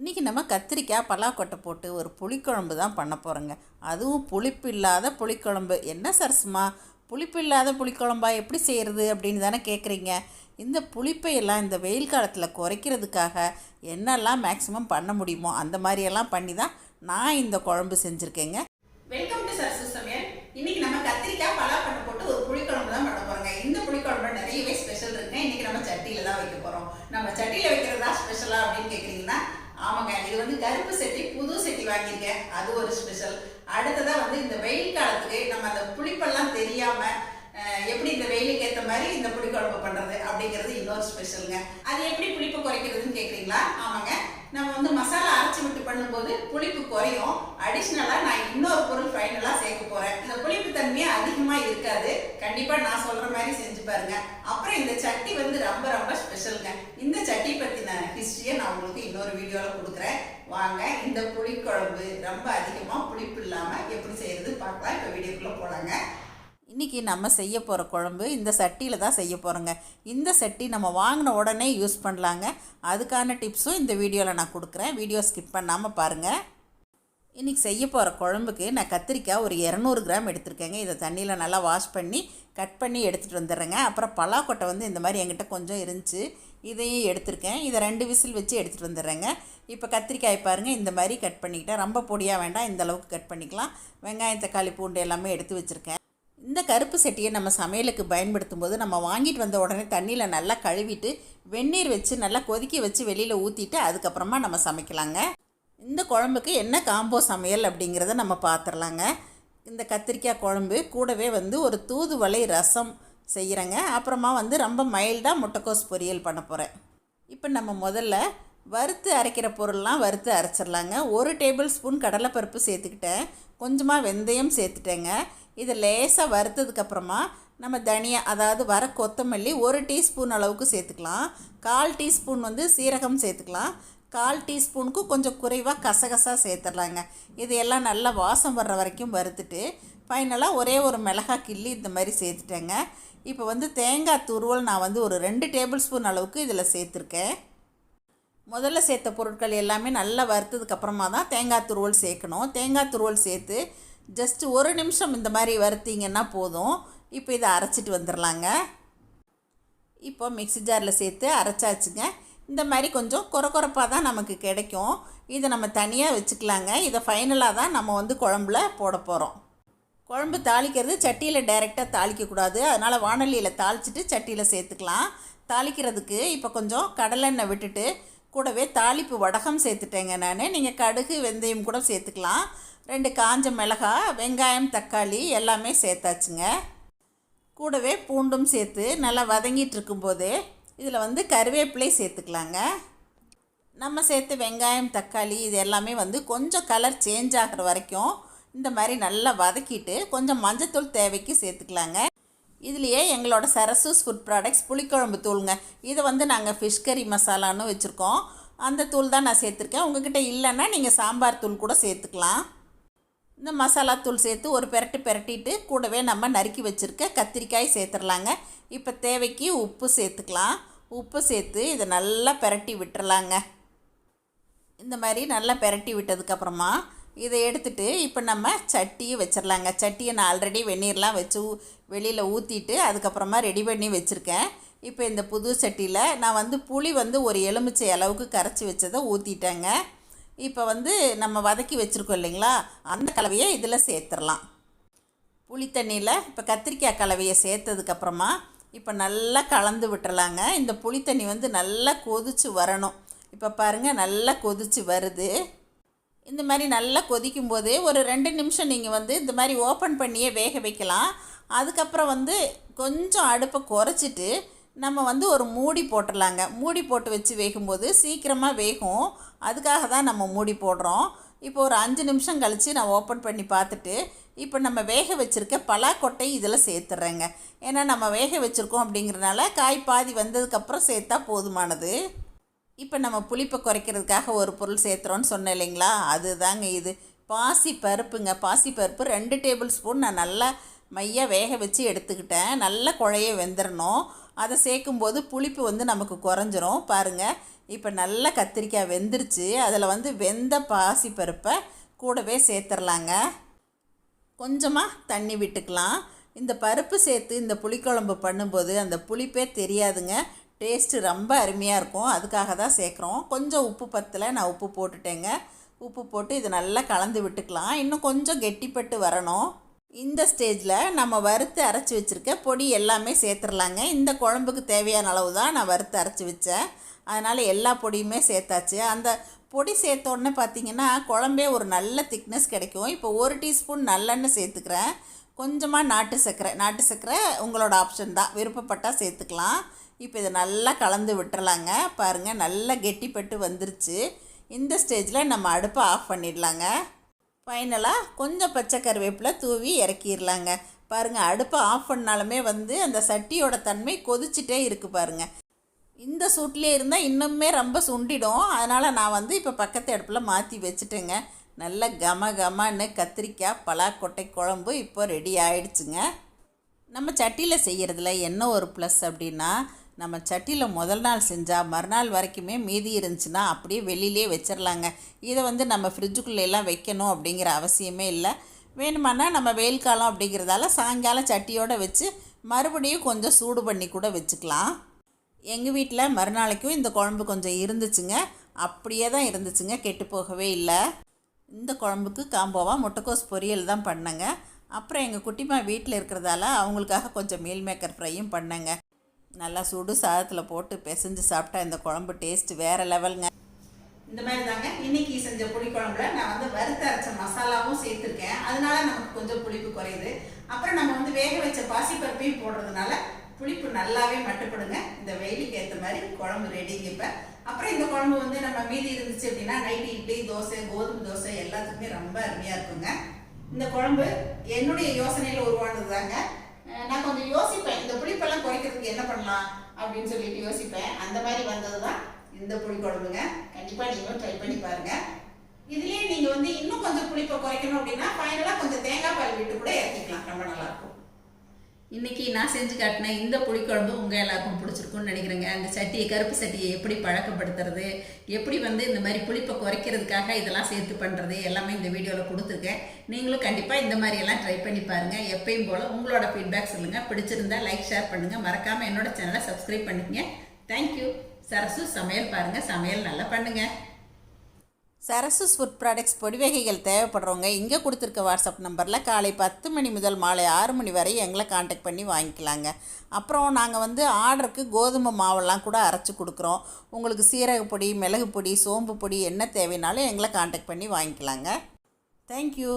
இன்றைக்கி நம்ம கத்திரிக்காய் பலாக்கொட்டை போட்டு ஒரு புளிக்குழம்பு தான் பண்ண போகிறோங்க அதுவும் புளிப்பு இல்லாத புளிக்குழம்பு. என்ன சரசுமா? புளிப்பு இல்லாத புளிக்குழம்பா? எப்படி செய்கிறது அப்படின்னு தானே கேட்குறீங்க இந்த புளிப்பை எல்லாம் இந்த வெயில் காலத்தில் குறைக்கிறதுக்காக என்னெல்லாம் மேக்ஸிமம் பண்ண முடியுமோ அந்த மாதிரியெல்லாம் பண்ணி தான் நான் இந்த குழம்பு செஞ்சுருக்கேங்க. வெல்கம் டு சரசு சமையல். இன்னைக்கு நம்ம கத்திரிக்காய் பலாப்பட்டை போட்டு ஒரு புளிக்குழம்பு தான் பண்ண போறோங்க இந்த புளிக்குழம்புல நிறையவே ஸ்பெஷல் இருக்குங்க இன்னைக்கு நம்ம சட்டியில தான் வைக்க போறோம் நம்ம சட்டியில வைக்கிறதா ஸ்பெஷலா அப்படின்னு கேக்குறீங்கன்னா ஆமாங்க இது வந்து கருப்பு சட்டி புது சட்டி வாங்கியிருக்கேன். அது ஒரு ஸ்பெஷல் அடுத்ததாக வந்து இந்த வெயில் காலத்துக்கு நம்ம அந்த புளிப்பெல்லாம் தெரியாம எப்படி இந்த வெயிலுக்கு ஏற்ற மாதிரி இந்த புளிக்குழம்பு பண்றது அப்படிங்கிறது இன்னொரு ஸ்பெஷலுங்க அது எப்படி புளிப்பு குறைக்கிறதுன்னு கேக்குறீங்களா? ஆமாங்க. நம்ம வந்து மசாலா அரைச்சி விட்டு பண்ணும்போது புளிப்பு குறையும். அடிஷ்னலா நான் இன்னொரு பொருள் ஃபைனலா சேர்க்க போறேன். இந்த புளிப்பு தன்மையே அதிகமா இருக்காது. கண்டிப்பா நான் சொல்ற மாதிரி செஞ்சு பாருங்க. அப்புறம் இந்த சட்டி வந்து ரொம்ப ரொம்ப ஸ்பெஷலுங்க இந்த சட்டி பத்தின ஹிஸ்டரியை நான் உங்களுக்கு இன்னொரு வீடியோல கொடுக்குறேன் வாங்க. இந்த புளிக்குழம்பு ரொம்ப அதிகமாக புளிப்பு இல்லாமல் எப்படி செய்கிறது பார்க்கலாம். இப்போ வீடியோக்குள்ளே போலாங்க. இன்றைக்கி நம்ம செய்ய போகிற குழம்பு இந்த சட்டியில் தான் செய்ய போகிறோங்க இந்த சட்டி நம்ம வாங்கின உடனே யூஸ் பண்ணலாங்க. அதுக்கான டிப்ஸும் இந்த வீடியோவில் நான் கொடுக்குறேன். வீடியோ ஸ்கிப் பண்ணாமல் பாருங்கள் இன்றைக்கி செய்ய போகிற குழம்புக்கு நான் கத்திரிக்காய் ஒரு இரநூறு கிராம் எடுத்திருக்கேங்க. இதை தண்ணியில் நல்லா வாஷ் பண்ணி கட் பண்ணி எடுத்துகிட்டு வந்துடுறேங்க. அப்புறம் பலாக்கொட்டை வந்து இந்த மாதிரி என்கிட்ட கொஞ்சம் இருந்துச்சு. இதையும் எடுத்திருக்கேன். இதை ரெண்டு விசில் வச்சு எடுத்துகிட்டு வந்துடுறேங்க. இப்போ கத்திரிக்காய் பாருங்கள் இந்த மாதிரி கட் பண்ணிக்கிட்டேன் ரொம்ப பொடியாக வேண்டாம். இந்த அளவுக்கு கட் பண்ணிக்கலாம். வெங்காயம் தக்காளி பூண்டு எல்லாமே எடுத்து வச்சுருக்கேன். இந்த கருப்பு சட்டியை நம்ம சமையலுக்கு பயன்படுத்தும் போது நம்ம வாங்கிட்டு வந்த உடனே தண்ணியில் நல்லா கழுவிட்டு வெந்நீர் வச்சு நல்லா கொதிக்க வச்சு வெளியில் ஊற்றிட்டு அதுக்கப்புறமா நம்ம சமைக்கலாங்க. இந்த குழம்புக்கு என்ன காம்போ சமையல் அப்படிங்கிறத நம்ம பார்த்துடலாங்க இந்த கத்திரிக்காய் குழம்பு கூடவே வந்து ஒரு தூதுவளை ரசம் செய்கிறேங்க அப்புறமா வந்து ரொம்ப மைல்டாக முட்டைக்கோஸ் பொரியல் பண்ண போகிறேன் இப்போ நம்ம முதல்ல வறுத்து அரைக்கிற பொருள்லாம் வறுத்து அரைச்சிடலாங்க ஒரு டேபிள் ஸ்பூன் கடலைப்பருப்பு சேர்த்துக்கிட்டேன். கொஞ்சமாக வெந்தயம் சேர்த்துட்டேங்க. இதை லேசாக வறுத்ததுக்கப்புறமா நம்ம தனியா அதாவது வர கொத்தமல்லி ஒரு டீஸ்பூன் அளவுக்கு சேர்த்துக்கலாம். கால் டீஸ்பூன் வந்து சீரகம் சேர்த்துக்கலாம். கால் டீஸ்பூனுக்கு கொஞ்சம் குறைவாக கசகசா சேர்த்துடலாங்க. இது எல்லாம் நல்லா வாசம் வர்ற வரைக்கும் வறுத்துட்டு ஃபைனலாக ஒரே ஒரு மிளகாய் கிள்ளி இந்த மாதிரி சேர்த்துட்டேங்க. இப்போ வந்து தேங்காய் துருவல் நான் வந்து ஒரு ரெண்டு டேபிள் ஸ்பூன் அளவுக்கு இதில் சேர்த்துருக்கேன். முதல்ல சேர்த்த பொருட்கள் எல்லாமே நல்லா வறுத்ததுக்கு அப்புறமா தான் தேங்காய் துருவல் சேர்க்கணும். தேங்காய் துருவல் சேர்த்து ஜஸ்ட் ஒரு நிமிஷம் இந்த மாதிரி வறுத்திங்கன்னா போதும். இப்போ இதை அரைச்சிட்டு வந்துடலாங்க. இப்போ மிக்ஸி ஜாரில் சேர்த்து அரைச்சாச்சுங்க. இந்த மாதிரி கொஞ்சம் குறக்குறப்பாக தான் நமக்கு கிடைக்கும். இதை நம்ம தனியாக வச்சுக்கலாங்க. இதை ஃபைனலாக தான் நம்ம வந்து குழம்புல போட போகிறோம் குழம்பு தாளிக்கிறது சட்டியில் டைரெக்டாக தாளிக்கக்கூடாது. அதனால் வானலியில் தாளிச்சிட்டு சட்டியில் சேர்த்துக்கலாம். தாளிக்கிறதுக்கு இப்போ கொஞ்சம் கடலெண்ணெய் விட்டுட்டு கூடவே தாளிப்பு வடகம் சேர்த்துட்டேங்க நான். நீங்கள் கடுகு வெந்தயம் கூட சேர்த்துக்கலாம். ரெண்டு காஞ்ச மிளகாய் வெங்காயம் தக்காளி எல்லாமே சேர்த்தாச்சுங்க. கூடவே பூண்டும் சேர்த்து நல்லா வதங்கிட்டு இருக்கும்போது இதில் வந்து கருவேப்பிலை சேர்த்துக்கலாங்க. நம்ம சேர்த்து வெங்காயம் தக்காளி இது எல்லாமே வந்து கொஞ்சம் கலர் சேஞ்ச் ஆகிற வரைக்கும் இந்த மாதிரி நல்லா வதக்கிட்டு கொஞ்சம் மஞ்சத்தூள் தேவைக்கு சேர்த்துக்கலாங்க. இதுலேயே எங்களோட சரசூஸ் ஃபுட் ப்ராடக்ட்ஸ் புளிக்குழம்பு தூளுங்க. இதை வந்து நாங்கள் ஃபிஷ் கறி மசாலான்னு வச்சுருக்கோம். அந்த தூள் தான் நான் சேர்த்துருக்கேன். உங்ககிட்ட இல்லைன்னா நீங்கள் சாம்பார் தூள் கூட சேர்த்துக்கலாம். இந்த மசாலா தூள் சேர்த்து ஒரு பெரட்டு பெரட்டிட்டு கூடவே நம்ம நறுக்கி வச்சுருக்க கத்திரிக்காய் சேர்த்துடலாங்க இப்போ தேவைக்கு உப்பு சேர்த்துக்கலாம். உப்பு சேர்த்து இதை நல்லா பெரட்டி விட்டுறலாங்க. இந்த மாதிரி நல்லா பெரட்டி விட்டதுக்கப்புறமா இதை எடுத்துட்டு இப்போ நம்ம சட்டியை வச்சிடலாங்க சட்டியை நான் ஆல்ரெடி வெந்நீர்லாம் வச்சு வெளியில் ஊற்றிட்டு அதுக்கப்புறமா ரெடி பண்ணி வச்சுருக்கேன். இப்போ இந்த புது சட்டியில் நான் வந்து புளி வந்து ஒரு எலுமிச்சை அளவுக்கு கரைச்சி வச்சதை ஊற்றிட்டேங்க இப்போ வந்து நம்ம வதக்கி வச்சுருக்கோம் இல்லைங்களா? அந்த கலவையை இதில் சேர்த்துடலாம் புளி தண்ணியில் இப்போ கத்திரிக்காய் கலவையை சேர்த்ததுக்கப்புறமா இப்போ நல்லா கலந்து விட்டுறலாங்க. இந்த புளி தண்ணி வந்து நல்லா கொதிச்சு வரணும். இப்போ பாருங்கள் நல்லா கொதிச்சு வருது. இந்த மாதிரி நல்லா கொதிக்கும் போது ஒரு ரெண்டு நிமிஷம் நீங்கள் வந்து இந்த மாதிரி ஓப்பன் பண்ணியே வேக வைக்கலாம். அதுக்கப்புறம் வந்து கொஞ்சம் அடுப்பை குறைச்சிட்டு நம்ம வந்து ஒரு மூடி போட்டுடலாங்க. மூடி போட்டு வச்சு வேகும்போது சீக்கிரமாக வேகும். அதுக்காக தான் நம்ம மூடி போடுறோம். இப்போ ஒரு அஞ்சு நிமிஷம் கழித்து நான் ஓப்பன் பண்ணி பார்த்துட்டு இப்போ நம்ம வேக வச்சுருக்க பலாக்கொட்டை இதில் சேர்த்துட்றேங்க ஏன்னா நம்ம வேக வச்சுருக்கோம் அப்படிங்கிறனால காய் பாதி வந்ததுக்கப்புறம் சேர்த்தா போதுமானது. இப்போ நம்ம புளிப்பை குறைக்கிறதுக்காக ஒரு பொருள் சேர்த்துறோன்னு சொன்னேன் இல்லைங்களா? அதுதாங்க இது. பாசி பருப்புங்க. பாசி பருப்பு ரெண்டு டேபிள் ஸ்பூன் நான் நல்லா மையாக வேக வச்சு எடுத்துக்கிட்டேன். நல்லா குழைய வெந்துடணும் அதை சேர்க்கும்போது புளிப்பு வந்து நமக்கு குறைஞ்சிரும். பாருங்கள் இப்போ நல்லா கத்திரிக்காய் வெந்துருச்சு. அதில் வந்து வெந்த பாசி பருப்பை கூடவே சேர்த்துர்லாங்க. கொஞ்சமாக தண்ணி விட்டுக்கலாம். இந்த பருப்பு சேர்த்து இந்த புளிக்குழம்பு பண்ணும்போது அந்த புளிப்பே தெரியாதுங்க. டேஸ்ட்டு ரொம்ப அருமையாக இருக்கும். அதுக்காக தான் சேர்க்குறோம். கொஞ்சம் உப்பு பத்தில் நான் உப்பு போட்டுட்டேங்க. உப்பு போட்டு இது நல்லா கலந்து விட்டுக்கலாம். இன்னும் கொஞ்சம் கெட்டிப்பட்டு வரணும். இந்த ஸ்டேஜில் நம்ம வறுத்து அரைச்சி வச்சுருக்க பொடி எல்லாமே சேர்த்துடலாங்க இந்த குழம்புக்கு தேவையான அளவு தான் நான் வறுத்து அரைச்சி வச்சேன். அதனால் எல்லா பொடியுமே சேர்த்தாச்சு. அந்த பொடி சேர்த்த உடனே பார்த்தீங்கன்னா குழம்பே ஒரு நல்ல திக்னஸ் கிடைக்கும். இப்போ ஒரு டீஸ்பூன் நல்லெண்ணெய் சேர்த்துக்கிறேன். கொஞ்சமாக நாட்டு சர்க்கரை. நாட்டு சர்க்கரை உங்களோட ஆப்ஷன் தான். விருப்பப்பட்டால் சேர்த்துக்கலாம். இப்போ இதை நல்லா கலந்து விட்டுறலாங்க. பாருங்கள் நல்லா கெட்டிப்பட்டு வந்துருச்சு. இந்த ஸ்டேஜில் நம்ம அடுப்பை ஆஃப் பண்ணிடலாங்க. ஃபைனலாக கொஞ்சம் பச்சை கருவேப்பிலை தூவி இறக்கிடலாங்க பாருங்கள் அடுப்பை ஆஃப் பண்ணாலுமே வந்து அந்த சட்டியோட தன்மை கொதிச்சிட்டே இருக்குது பாருங்கள் இந்த சூட்லேயே இருந்தால் இன்னுமே ரொம்ப சுண்டிடும். அதனால் நான் வந்து இப்போ பக்கத்து அடுப்பில் மாற்றி வச்சுட்டேங்க. நல்ல கம கமன்னு கத்திரிக்காய் பலாக்கொட்டை குழம்பு இப்போ ரெடி ஆயிடுச்சுங்க. நம்ம சட்டியில் செய்கிறதுல என்ன ஒரு ப்ளஸ் அப்படின்னா நம்ம சட்டியில் முதல் நாள் செஞ்சால் மறுநாள் வரைக்குமே மீதி இருந்துச்சுன்னா அப்படியே வெளியிலே வச்சிடலாங்க இதை வந்து நம்ம ஃப்ரிட்ஜுக்குள்ளே எல்லாம் வைக்கணும் அப்படிங்கிற அவசியமே இல்லை. வேணுமானா நம்ம வெயில் காலம் அப்படிங்கிறதால சாயங்காலம் சட்டியோடு வச்சு மறுபடியும் கொஞ்சம் சூடு பண்ணி கூட வச்சுக்கலாம். எங்கள் வீட்டில் மறுநாளைக்கும் இந்த குழம்பு கொஞ்சம் இருந்துச்சுங்க. அப்படியே தான் இருந்துச்சுங்க. கெட்டு போகவே இல்லை. இந்த குழம்புக்கு காம்போவாக முட்டைக்கோஸ் பொரியல் தான் பண்ணேங்க. அப்புறம் எங்கள் குட்டிமா வீட்டில் இருக்கிறதால அவங்களுக்காக கொஞ்சம் மீல் மேக்கர் ஃப்ரையும் பண்ணேங்க. நல்லா சுடு சாதத்தில் போட்டு பிசைஞ்சு சாப்பிட்டா இந்த குழம்பு டேஸ்ட் வேறு லெவலுங்க இந்த மாதிரி தாங்க. இன்னைக்கு செஞ்ச புளிக்குழம்புல நான் வந்து வறுத்து அரைச்ச மசாலாவும் சேர்த்துருக்கேன். அதனால நமக்கு கொஞ்சம் புளிப்பு குறையுது. அப்புறம் நம்ம வந்து வேக வச்ச பாசிப்பருப்பையும் போடுறதுனால புளிப்பு நல்லாவே மட்டுப்படுங்க. இந்த வெயிலுக்கு ஏற்ற மாதிரி குழம்பு ரெடிங்க இப்போ. அப்புறம் இந்த குழம்பு வந்து நம்ம மீதி இருந்துச்சு அப்படின்னா நைட்டு இட்லி தோசை கோதுமை தோசை எல்லாத்துக்குமே ரொம்ப அருமையாக இருக்குங்க. இந்த குழம்பு என்னுடைய யோசனையில் உருவானது தாங்க நான் கொஞ்சம் யோசிப்பேன் இந்த புளிப்பெல்லாம் குறைக்கிறதுக்கு என்ன பண்ணலாம் அப்படின்னு சொல்லிட்டு யோசிப்பேன். அந்த மாதிரி வந்தது தான் இந்த புளி குழம்புங்க. கண்டிப்பா நீங்களும் ட்ரை பண்ணி பாருங்க. இதுலயே நீங்க வந்து இன்னும் கொஞ்சம் புளிப்பை குறைக்கணும் அப்படின்னா ஃபைனலாக கொஞ்சம் தேங்காய் பால் விட்டு கூட இறக்கிக்கலாம். ரொம்ப நல்லா இன்றைக்கி நான் செஞ்சு காட்டின இந்த புளிக்குழம்பு உங்கள் எல்லாருக்கும் பிடிச்சிருக்கும்னு நினைக்கிறேங்க. அந்த சட்டியை கருப்பு சட்டியை எப்படி பழக்கப்படுத்துறது எப்படி வந்து இந்த மாதிரி புளிப்பை குறைக்கிறதுக்காக இதெல்லாம் சேர்த்து பண்ணுறது எல்லாமே இந்த வீடியோவில் கொடுத்துருக்கேன். நீங்களும் கண்டிப்பாக இந்த மாதிரி எல்லாம் ட்ரை பண்ணி பாருங்கள் எப்பயும் போல் உங்களோட ஃபீட்பேக் சொல்லுங்கள் பிடிச்சிருந்தா லைக் ஷேர் பண்ணுங்கள் மறக்காமல் என்னோட சேனலை சப்ஸ்கிரைப் பண்ணிக்கங்க. தேங்க்யூ சரசு சமையல் பாருங்கள் சமையல் நல்லா பண்ணுங்கள் சரசு ஃபுட் ப்ராடக்ட்ஸ் பொடி வகைகள் தேவைப்படுறவங்க இங்கே கொடுத்துருக்க வாட்ஸ்அப் நம்பரில் காலை பத்து மணி முதல் மாலை ஆறு மணி வரை எங்களை காண்டாக்ட் பண்ணி வாங்கிக்கலாங்க. அப்புறம் நாங்கள் வந்து ஆர்டருக்கு கோதுமை மாவெல்லாம் கூட அரைச்சி கொடுக்குறோம். உங்களுக்கு சீரக பொடி மிளகு பொடி சோம்பு பொடி என்ன தேவைனாலும் எங்களை காண்டாக்ட் பண்ணி வாங்கிக்கலாங்க. தேங்க்யூ